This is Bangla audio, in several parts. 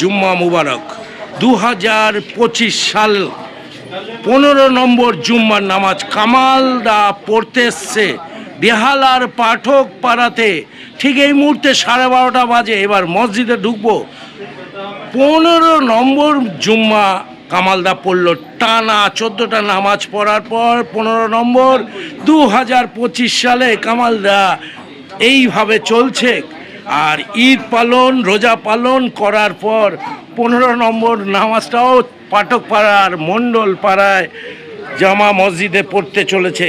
জুম্মা মুবারক। দু হাজার পঁচিশ সাল পনেরো নম্বর জুম্মার নামাজ কামালদা পড়তে এসছে। বেহালার পাঠক পাড়াতে ঠিক এই মুহূর্তে সাড়ে বারোটা বাজে, এবার মসজিদে ঢুকবো। পনেরো নম্বর জুম্মা কামালদা পড়ল টানা, চোদ্দোটা নামাজ পড়ার পর পনেরো নম্বর দু হাজার পঁচিশ সালে কামালদা এইভাবে চলছে। আর ঈদ পালন, রোজা পালন করার পর পনেরো নম্বর নামাজটাও পাঠক পাড়ার মণ্ডল পাড়ায় জামা মসজিদে পড়তে চলেছে।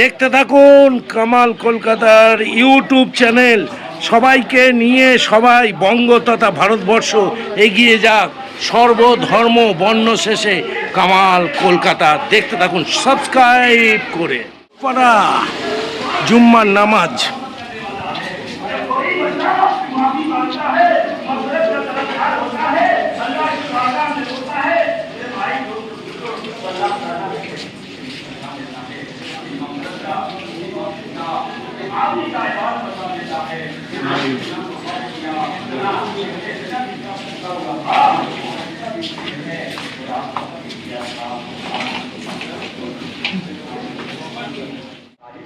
দেখতে থাকুন কামাল কলকাতার ইউটিউব চ্যানেল। সবাইকে নিয়ে সবাই বঙ্গ তথা ভারতবর্ষ এগিয়ে যাক। সর্বধর্ম বর্ণ শেষে কামাল কলকাতা। দেখতে থাকুন, সাবস্ক্রাইব করে। পাড়া, জুম্মার নামাজ।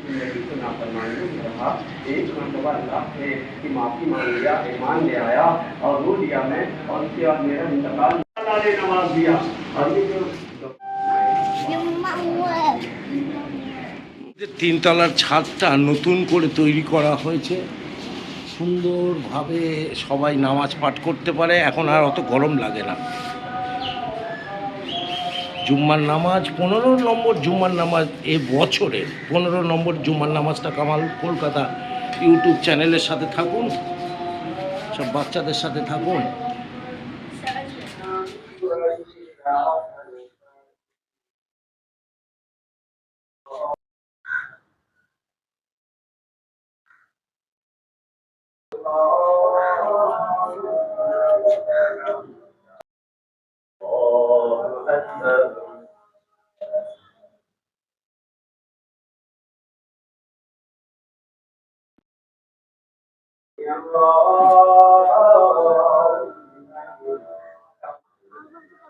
तो नाफरमानी में रहा एक मरतबा अल्लाह से की माफी मांग लिया ईमान ले आया और रो लिया मैं और उसके बाद मेरा इंतकाल अल्लाह ने नवाज दिया और ये जो তিনতলার ছাদটা নতুন করে তৈরি করা হয়েছে সুন্দরভাবে সবাই নামাজ পাঠ করতে পারে এখন আর অত গরম লাগে না জুম্মার নামাজ, পনেরো নম্বর জুম্মার নামাজ এ বছরের পনেরো নম্বর জুম্মার নামাজটা কামাল কলকাতা ইউটিউব চ্যানেলের সাথে থাকুন, সব বাচ্চাদের সাথে থাকুন।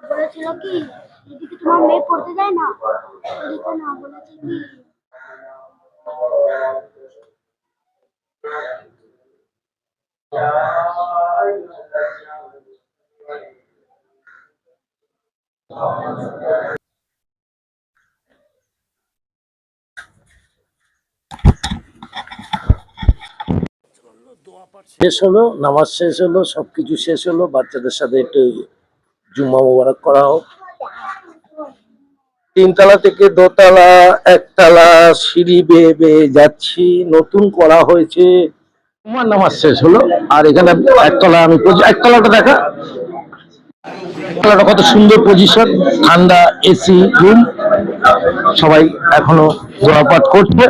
বলেছিল কি এদিকে তোমার মেয়ে পড়তে যায় না এদিকে না বলেছে কি শেষ হলো, নামাজ শেষ হলো সব কিছু শেষ হলো, বাচ্চাদের সাথে একটু জুম্মা মোবারক করা হোক। তিনতলা থেকে দোতলা, একতলা সিঁড়ি বেয়ে বেয়ে যাচ্ছি, নতুন করা হয়েছে। জুম্মার নামাজ শেষ হলো, আর এখানে একতলা আমি একতলাটা দেখা। একতলাটা কত সুন্দর পজিশন ঠান্ডা এসি রুম সবাই এখনও দোয়াপাট করছে।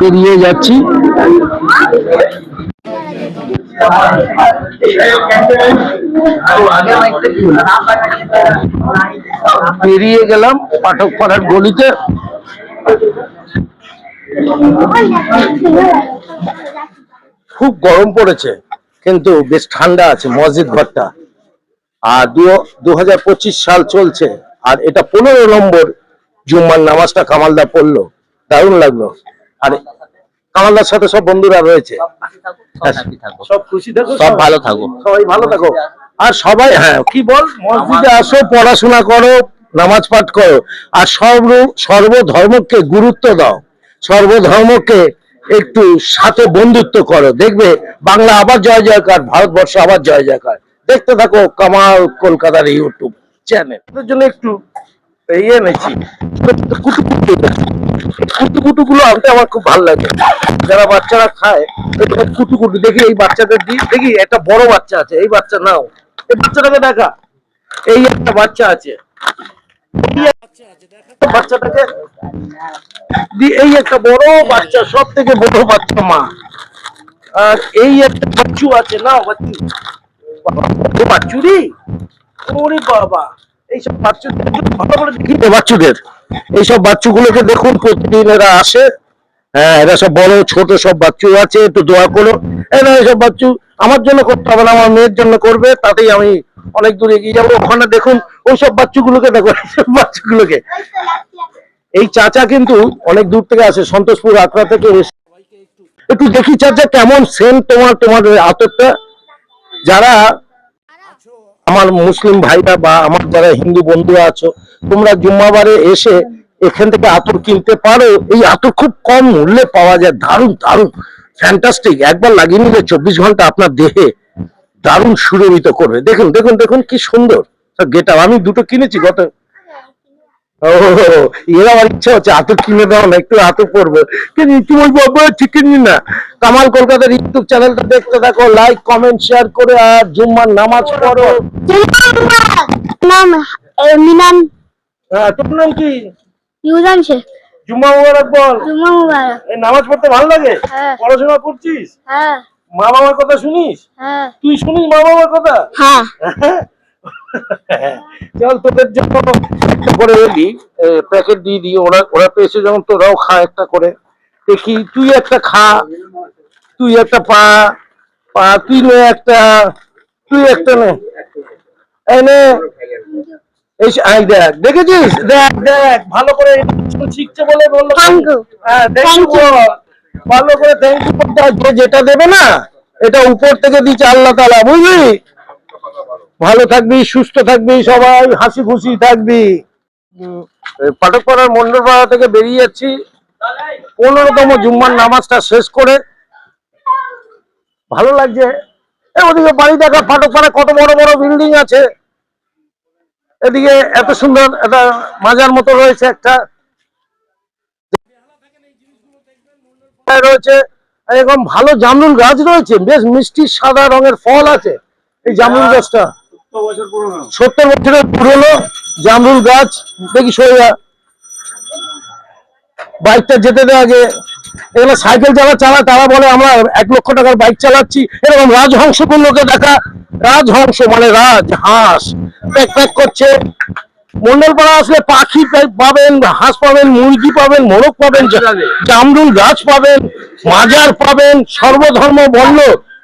পেরিয়ে যাচ্ছি? পেরিয়ে গেলাম পাঠক পাড়ার গলিতে। খুব গরম পড়েছে, কিন্তু বেশ ঠান্ডা আছে, মসজিদ ঘরটা। আর দু হাজার পঁচিশ সাল চলছে, আর এটা পনেরো নম্বর জুম্মার নামাজটা কামালদা পড়ল। দারুণ লাগল। আর কামালদার সাথে সব বন্ধুরা রয়েছে। সব খুশি থাকো সব ভালো থাকো। সবাই ভালো থাকো। আর সবাই হ্যাঁ কি বল? মসজিদে আসো পড়াশোনা করো নামাজ পাঠ করো। আর সর্ব সর্বধর্মকে গুরুত্ব দাও। সর্বধর্মকে একটু সাথে বন্ধুত্ব করো। দেখবে বাংলা আবার জয় জয়কার ভারতবর্ষ আবার জয় জয়কার। দেখতে থাকো কামাল কলকাতার ইউটিউব চ্যানেল। জন্য একটু ইয়ে এনেছি। কুটু কুটু কুটু কুটু গুলো আনতে আমার খুব ভালো লাগে। যারা বাচ্চারা খায় এরকম কুটু কুটু দেখি এই বাচ্চাদের দিই দেখি একটা বড় বাচ্চা আছে, এই বাচ্চা নাও। এই বাচ্চাটাকে দেখা। এই একটা বাচ্চা আছে। বাচ্চাটাকে এই বড় বাচ্চা সব থেকে বড় বাচ্চা মা। আর এই একটা বাচ্চু আছে না বাচ্চু। বাচ্চুরি? ওরে বাবা। এইসব বাচ্চাদের ভালো করে দেখি তো বাচ্চাদের। এইসব বাচ্চাগুলোকে দেখুন, প্রতিদিন এরা আসে। হ্যাঁ এরা সব বড়, ছোট সব বাচ্চু আছে, একটু দোয়া করো। এরা এইসব বাচ্চু আমার জন্য করতে হবে না, আমার মেয়ের জন্য করবে, তাতেই আমি অনেক দূর এগিয়ে যাব। ওখানে দেখুন, ওইসব বাচ্চুগুলোকে দেখো বাচ্চুগুলোকে। এই চাচা কিন্তু অনেক দূর থেকে আসে, সন্তোষপুর আত্রা থেকে একটু দেখি চাচা, কেমন সেন্ট তোমার তোমার আতরটা? যারা আমার মুসলিম ভাইরা বা আমার যারা হিন্দু বন্ধুরা আছো তোমরা জুম্মাবারে এসে এখান থেকে আতর কিনতে পারো। এই আতর খুব কম মূল্যে পাওয়া যায়। দারুণ দারুণ। ফ্যান্টাস্টিক একবার লাগিয়ে নিলে চব্বিশ ঘণ্টা আপনার দেহে দারুণ সুরভিত করবে। দেখুন দেখুন দেখুন কি সুন্দর। গেটা আমি দুটো কিনেছি গত। কামাল কলকাতার ইউটিউব চ্যানেলটা দেখতে থাকো লাইক কমেন্ট শেয়ার করে আর জুম্মার নামাজ পড়ো। মিনান হ্যাঁ তোর নাম কি? ইউজান শেখ। জুম্মা মুবারক বল। জুম্মা মুবারক। এই নামাজ পড়তে ভালো লাগে? হ্যাঁ। পড়াশোনা করছিস? হ্যাঁ। মা বাবার কথা শুনিস? হ্যাঁ। তুই শুনিস মা বাবার কথা? হ্যাঁ। চল তোদের জন্য একটা করে এলি প্যাকেট দিয়ে দিই ওরা ওরা পেয়েছে যখন তোরাও খা একটা করে। দেখি তুই একটা খা তুই একটা পা পা তুই নে একটা তুই একটা নে। এই নে। এই দেখ দেখেছিস? দেখ দেখ ভালো করে শিখছে বলে বলল. হ্যাঁ. ভালো করে থ্যাংক ইউ করতে যেটা দেবে না এটা উপর থেকে দিচ্ছে আল্লাহ তালা বুঝলি? ভালো থাকবি সুস্থ থাকবি সবাই হাসি খুশি থাকবি। পাঠকপাড়ার মন্ডলপাড়া থেকে বেরিয়ে যাচ্ছি। পনেরোতম জুম্মার নামাজটা শেষ করে ভালো লাগছে। এ ওদিকে বাড়ি দেখা ফাটক ফাটকপাড়া কত বড় বড় বিল্ডিং আছে। এদিকে এত সুন্দর একটা মাজার মতো রয়েছে একটা। রয়েছে এরকম ভালো জামরুল গাছ রয়েছে বেশ মিষ্টি সাদা রঙের ফল আছে এই জামরুল গাছটা। সত্তর বছরের পুরনো জামরুল গাছ দেখি সোজা। বাইকটা যেতে দে আগে। এগুলো সাইকেল যারা চালায় তারা বলে আমরা এক লক্ষ টাকার বাইক চালাচ্ছি। এরকম রাজহংস গুলোকে দেখা রাজহংস মানে রাজ হাঁস। প্যাক প্যাক করছে। মন্ডলপাড়া আসলে পাখি পাবেন হাঁস পাবেন মুরগি পাবেন মোরগ পাবেন জামরুল গাছ পাবেন মাজার পাবেন সর্বধর্ম বর্ণ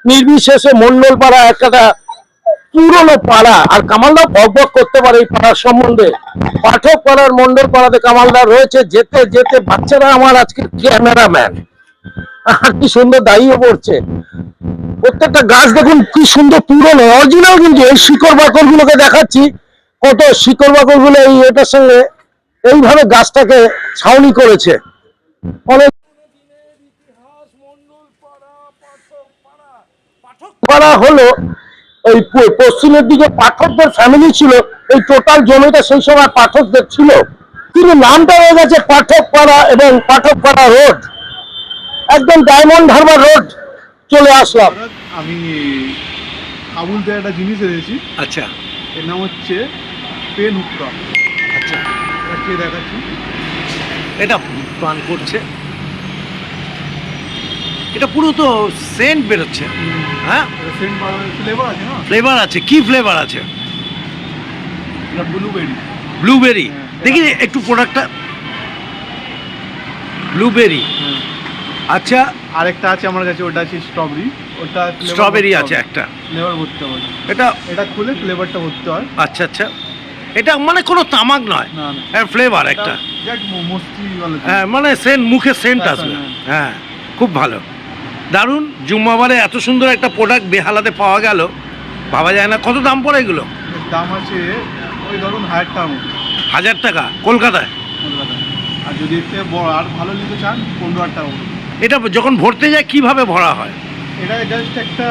নির্বিশেষে মন্ডলপাড়া একটা পুরনো পাড়া। আর কামালদা বক বক করতে পারে এই পাড়ার সম্বন্ধে। পাঠক পাড়ার মন্ডল পাড়াতে কামালদা রয়েছে। যেতে যেতে বাচ্চারা আমার আজকে ক্যামেরাম্যান। আর কি সুন্দর দায়ীও পড়ছে। প্রত্যেকটা গাছ দেখুন কি সুন্দর পুরনো অরিজিনাল কিন্তু এই শিকড় বাকড় গুলোকে দেখাচ্ছি, কত শিকড় বাকড়গুলো এই এটার সঙ্গে এইভাবে গাছটাকে ছাউনি করেছে। অনেক পাড়া হলো ওই পশ্চিমের দিকে পাঠকদের ফ্যামিলি ছিল, এই টোটাল জমিটা সেই সময় পাঠকদের ছিল। কিন্তু নামটা হয়ে গেছে পাঠক পাড়া এবং পাঠক পাড়া রোড। একদম ডায়মন্ড হারবার রোড চলে আসলাম। আমি আবুল থেকে একটা জিনিস এনেছি। আচ্ছা। এর নাম হচ্ছে পেন হুক্কা আচ্ছা। এটা কে দেখাচ্ছি? এটা পান করছে। এটা পুরো তো সেন্ট বেরোচ্ছে। হ্যাঁ? সেন্ট ফ্লেভার আছে না? ফ্লেভার আছে। কি ফ্লেভার আছে? এটা ব্লুবেরি ব্লুবেরি হ্যাঁ। দেখি একটু প্রোডাক্টটা ব্লুবেরি আচ্ছা আরেকটা আছে আমার কাছে ওটা আছে স্ট্রবেরি ওটা স্ট্রবেরি আছে একটা। ফ্লেভার ভরতে হবে। এটা এটা খুলে ফ্লেভারটা ভরতে হয়। আচ্ছা আচ্ছা। এটা মানে কোনো তামাক নয়। হ্যাঁ ফ্লেভার একটা। হ্যাঁ মানে সেন্ট মুখে সেন্ট হ্যাঁ, আসবে। হ্যাঁ। হ্যাঁ খুব ভালো। দারুণ জুম্মাবারে এত সুন্দর একটা প্রোডাক্ট বেহালাতে পাওয়া গেল। ভাবা যায় না কত দাম পড়ে এগুলো? দাম আছে ওই ধরুন হাজার মতো। হাজার টাকা কলকাতায়? কলকাতায়। আর যদি এর থেকে বড় আর ভালো নিতে চান পনেরো হাজার টাকা। এটা যখন ভরতে যায় কীভাবে ভরা হয়? এটা জাস্ট একটা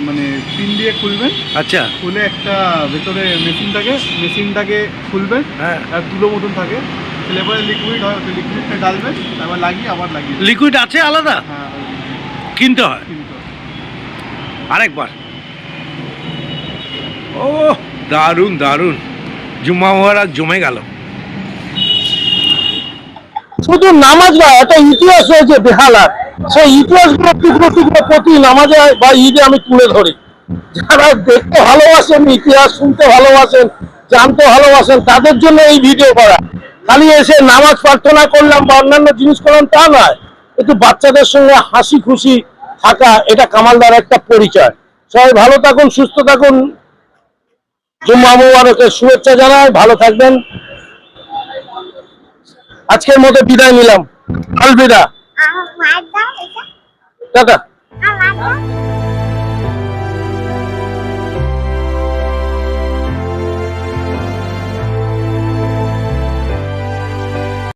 মানে পিন দিয়ে খুলবেন আচ্ছা। খুলে একটা ভেতরে মেশিন থাকে মেশিনটাকে খুলবেন হ্যাঁ। আর তুলো মতন থাকে। ফ্লেভারে লিকুইড হয় ওই লিকুইডটা ডালবেন তারপর লাগিয়ে আবার লাগিয়ে লিকুইড আছে আলাদা? হ্যাঁ কিনতে হয়। আরেকবার। ও দারুণ দারুণ। জুম্মা মোবারক জমে গেল। শুধু নামাজ নয়, একটা ইতিহাস রয়েছে বেহালার সেই ইতিহাসগুলো টুকরো টুকরো প্রতি নামাজে বা ঈদে আমি তুলে ধরি। যারা দেখতে ভালোবাসেন, ইতিহাস শুনতে ভালোবাসেন, জানতে ভালোবাসেন, তাদের জন্য এই ভিডিও করা। খালি এসে নামাজ প্রার্থনা করলাম বা অন্যান্য জিনিস করলাম তা নয় একটু বাচ্চাদের সঙ্গে হাসি খুশি থাকা, এটা কামালদার একটা পরিচয়। সবাই ভালো থাকুন, সুস্থ থাকুন। জুম্মা মুবারকের শুভেচ্ছা জানাই, ভালো থাকবেন। আজকের মতো বিদায় নিলাম। আলবিদা। টাটা।